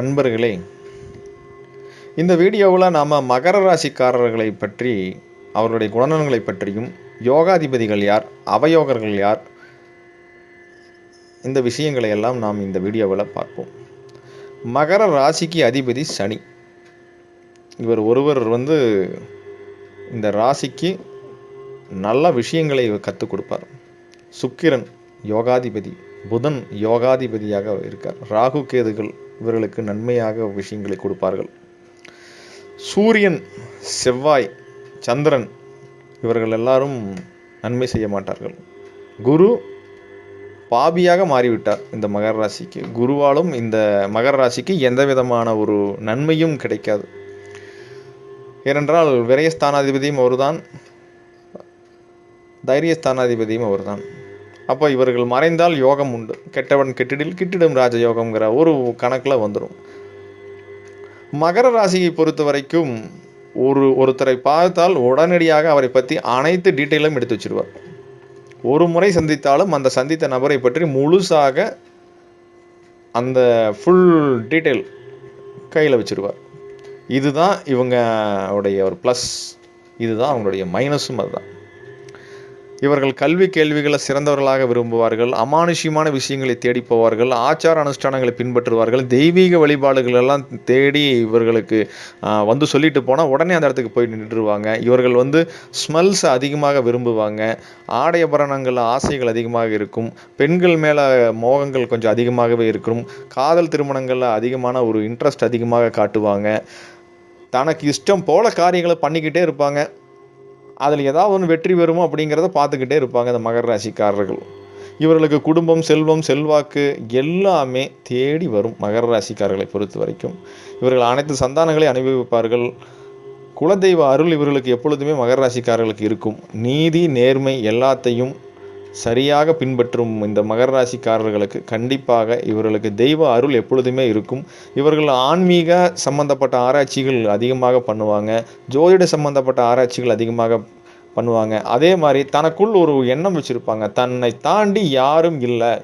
அன்பர்களே இந்த வீடியோவில் நாம் மகர ராசிக்காரர்களை பற்றி அவர்களுடைய குணநலன்களை பற்றியும் யோகாதிபதிகள் யார் அவயோகர்கள் யார் இந்த விஷயங்களை எல்லாம் நாம் இந்த வீடியோவில் பார்ப்போம். மகர ராசிக்கு அதிபதி சனி. இவர் ஒருவர் வந்து இந்த ராசிக்கு நல்ல விஷயங்களை கற்றுக் கொடுப்பார். சுக்கிரன் யோகாதிபதி. புதன் யோகாதிபதியாக இருக்கார். ராகு கேதுகள் இவர்களுக்கு நன்மையாக விஷயங்களை கொடுப்பார்கள். சூரியன் செவ்வாய் சந்திரன் இவர்கள் எல்லாரும் நன்மை செய்ய மாட்டார்கள். குரு பாபியாக மாறிவிட்டார் இந்த மகர ராசிக்கு. குருவாலும் இந்த மகர ராசிக்கு எந்த விதமான ஒரு நன்மையும் கிடைக்காது. ஏனென்றால் விரயஸ்தானாதிபதியும் அவர்தான் தைரியஸ்தானாதிபதியும் அவர்தான். அப்போ இவர்கள் மறைந்தால் யோகம் உண்டு. கெட்டவன் கெட்டிடில் கிட்டிடும் ராஜயோகம்ங்கிற ஒரு கணக்கில் வந்துடும் மகர ராசியை பொறுத்த வரைக்கும் ஒரு ஒருத்தரை பார்த்தால் உடனடியாக அவரை பற்றி அனைத்து டீட்டெயிலும் எடுத்து வச்சிருவார். ஒரு முறை சந்தித்தாலும் அந்த சந்தித்த நபரை பற்றி முழுசாக அந்த ஃபுல் டீட்டெயில் கையில் வச்சிருவார். இதுதான் இவங்க உடைய ஒரு ப்ளஸ் இதுதான் அவங்களுடைய மைனஸும் அதுதான். இவர்கள் கல்வி கேள்விகளை சிறந்தவர்களாக விரும்புவார்கள் அமானுஷ்யமான விஷயங்களை தேடி போவார்கள் ஆச்சார அனுஷ்டானங்களை பின்பற்றுவார்கள் தெய்வீக வழிபாடுகள் எல்லாம் தேடி இவர்களுக்கு வந்து சொல்லிட்டு போனால் உடனே அந்த இடத்துக்கு போய் நின்றுருவாங்க. இவர்கள் வந்து ஸ்மெல்ஸ் அதிகமாக விரும்புவாங்க ஆடையபரணங்கள் ஆசைகள் அதிகமாக இருக்கும் பெண்கள் மேலே மோகங்கள் கொஞ்சம் அதிகமாகவே இருக்கும் காதல் திருமணங்களில் அதிகமான ஒரு இன்ட்ரெஸ்ட் அதிகமாக காட்டுவாங்க. தனக்கு இஷ்டம் போல காரியங்களை பண்ணிக்கிட்டே இருப்பாங்க. அதில் ஏதாவது ஒன்று வெற்றி பெறுமோ அப்படிங்கிறத பார்த்துக்கிட்டே இருப்பாங்க இந்த மகர ராசிக்காரர்கள். இவர்களுக்கு குடும்பம் செல்வம் செல்வாக்கு எல்லாமே தேடி வரும் மகர ராசிக்காரர்களை பொறுத்த வரைக்கும். இவர்கள் அனைத்து சந்தானங்களை அனுபவிப்பார்கள். குலதெய்வ அருள் இவர்களுக்கு எப்பொழுதுமே மகர ராசிக்காரர்களுக்கு இருக்கும். நீதி நேர்மை எல்லாத்தையும் சரியாக பின்பற்றும் இந்த மகர ராசிக்காரர்களுக்கு கண்டிப்பாக இவர்களுக்கு தெய்வ அருள் எப்பொழுதுமே இருக்கும். இவர்கள் ஆன்மீக சம்பந்தப்பட்ட ஆராய்ச்சிகள் அதிகமாக பண்ணுவாங்க. ஜோதிட சம்பந்தப்பட்ட ஆராய்ச்சிகள் அதிகமாக பண்ணுவாங்க. அதே மாதிரி தனக்குள் ஒரு எண்ணம் வச்சுருப்பாங்க. தன்னை தாண்டி யாரும் இல்லை.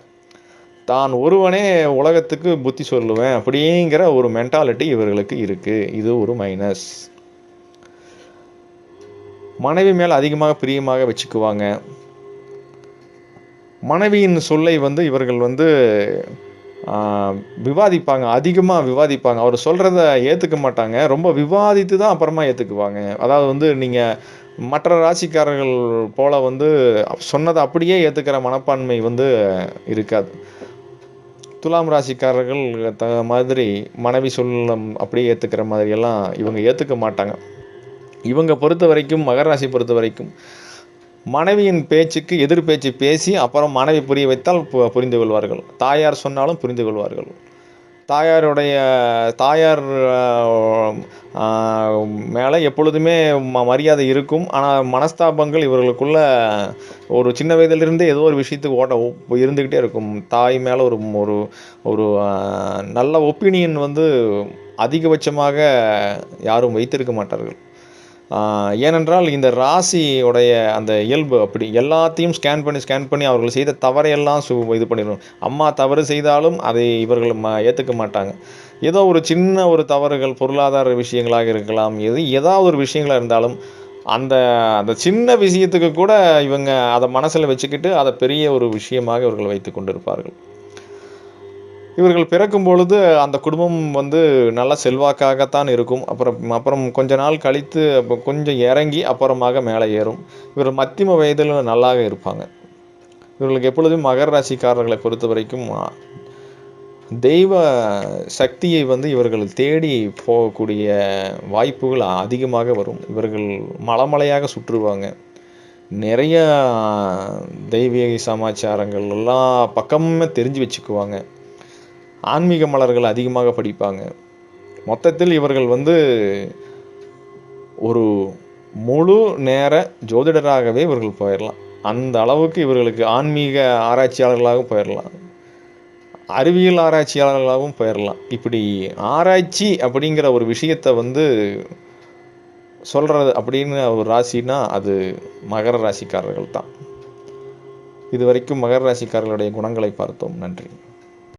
தான் ஒருவனே உலகத்துக்கு புத்தி சொல்லுவேன் அப்படிங்கிற ஒரு மென்டாலிட்டி இவர்களுக்கு இருக்குது இது ஒரு மைனஸ் மனைவி மேல் அதிகமாக பிரியமாக வச்சுக்குவாங்க. மனைவியின் சொல்லை வந்து இவர்கள் வந்து விவாதிப்பாங்க அதிகமாக விவாதிப்பாங்க. அவர் சொல்கிறத ஏற்றுக்க மாட்டாங்க. ரொம்ப விவாதித்து தான் அப்புறமா ஏற்றுக்குவாங்க அதாவது வந்து நீங்கள் மற்ற ராசிக்காரர்கள் போல் வந்து சொன்னதை அப்படியே ஏற்றுக்கிற மனப்பான்மை வந்து இருக்காது. துலாம் ராசிக்காரர்கள் த மாதிரி மனைவி சொல்லும் அப்படியே ஏற்றுக்கிற மாதிரியெல்லாம் இவங்க ஏற்றுக்க மாட்டாங்க. இவங்க பொறுத்த வரைக்கும் மகராசி பொறுத்த வரைக்கும் மனைவியின் பேச்சுக்கு எதிர் பேச்சு பேசி அப்புறம் மனைவி புரிய வைத்தால் புரிந்து கொள்வார்கள். தாயார் சொன்னாலும் புரிந்து கொள்வார்கள். தாயாருடைய தாயார் மேலே எப்பொழுதுமே ம மரியாதை இருக்கும். ஆனால் மனஸ்தாபங்கள் இவர்களுக்குள்ள ஒரு சின்ன வயதிலிருந்தே ஏதோ ஒரு விஷயத்துக்கு ஓட்ட இருந்துக்கிட்டே இருக்கும். தாய் மேலே ஒரு ஒரு ஒரு நல்ல ஒப்பீனியன் வந்து அதிகபட்சமாக யாரும் வைத்திருக்க மாட்டார்கள். ஏனென்றால் இந்த ராசியோடைய அந்த இயல்பு அப்படி எல்லாத்தையும் ஸ்கேன் பண்ணி ஸ்கேன் பண்ணி அவர்கள் செய்த தவறையெல்லாம் சு இது பண்ணிடணும். அம்மா தவறு செய்தாலும் அதை இவர்கள் ம ஏற்றுக்க மாட்டாங்க. ஏதோ ஒரு சின்ன ஒரு தவறுகள் பொருளாதார விஷயங்களாக இருக்கலாம். எது ஏதாவது ஒரு விஷயங்களாக இருந்தாலும் அந்த அந்த சின்ன விஷயத்துக்கு கூட இவங்க அதை மனசில் வச்சுக்கிட்டு அதை பெரிய ஒரு விஷயமாக இவர்கள் வைத்து கொண்டிருப்பார்கள். இவர்கள் பிறக்கும் பொழுது அந்த குடும்பம் வந்து நல்ல செல்வாக்காகத்தான் இருக்கும். அப்புறம் அப்புறம் கொஞ்ச நாள் கழித்து கொஞ்சம் இறங்கி அப்புறமாக மேலே ஏறும். இவர் மத்தியம வயதில் நல்லாக இருப்பாங்க. இவர்களுக்கு எப்பொழுதும் மகர ராசிக்காரர்களை பொறுத்த வரைக்கும் தெய்வ சக்தியை வந்து இவர்கள் தேடி போகக்கூடிய வாய்ப்புகள் அதிகமாக வரும். இவர்கள் மலமலையாக சுற்றுவாங்க. நிறைய தெய்வீக சமாச்சாரங்கள் எல்லா பக்கமுமே தெரிஞ்சு வச்சுக்குவாங்க. ஆன்மீக மலர்கள் அதிகமாக படிப்பாங்க. மொத்தத்தில் இவர்கள் வந்து ஒரு முழு நேர ஜோதிடராகவே இவர்கள் போயிடலாம் அந்த அளவுக்கு இவர்களுக்கு ஆன்மீக ஆராய்ச்சியாளர்களாகவும் போயிடலாம் அறிவியல் ஆராய்ச்சியாளர்களாகவும் போயிடலாம் இப்படி ஆராய்ச்சி அப்படிங்கிற ஒரு விஷயத்தை வந்து சொல்கிறது அப்படின்னு ஒரு ராசினா அது மகர ராசிக்காரர்கள் தான். இது வரைக்கும் மகர ராசிக்காரர்களுடைய குணங்களை பார்த்தோம். நன்றி.